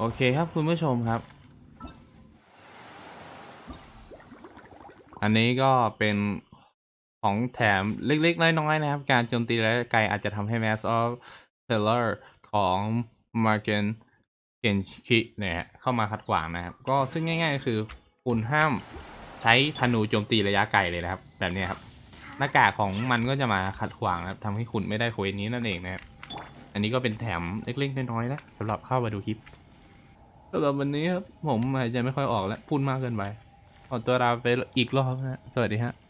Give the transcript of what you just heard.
โอเคครับคุณผู้ชมครับ อันนี้ก็เป็นของแถมเล็กๆ น้อยๆ นะครับ การโจมตีระยะไกลอาจจะทำให้ Mass of Terror ของ m a r g a n เกนชิเนี่ยเข้ามาขัดขวางนะครับ ก็ซึ่งง่ายๆก็คือคุณห้ามใช้ธนูโจมตีระยะไกลเลยนะครับ แบบนี้ครับ หน้ากากของมันก็จะมาขัดขวางนะครับทำให้คุณไม่ได้เควนี้นั่นเองนะครับ อันนี้ก็เป็นแถมเล็กๆน้อยๆนะสำหรับเข้ามาดูคลิป สำหรับวันนี้ครับ ผมหายใจไม่ค่อยออกแล้ว พูดมากเกินไป ขอตัวลาไปอีกรอบนะฮะสวัสดีฮะ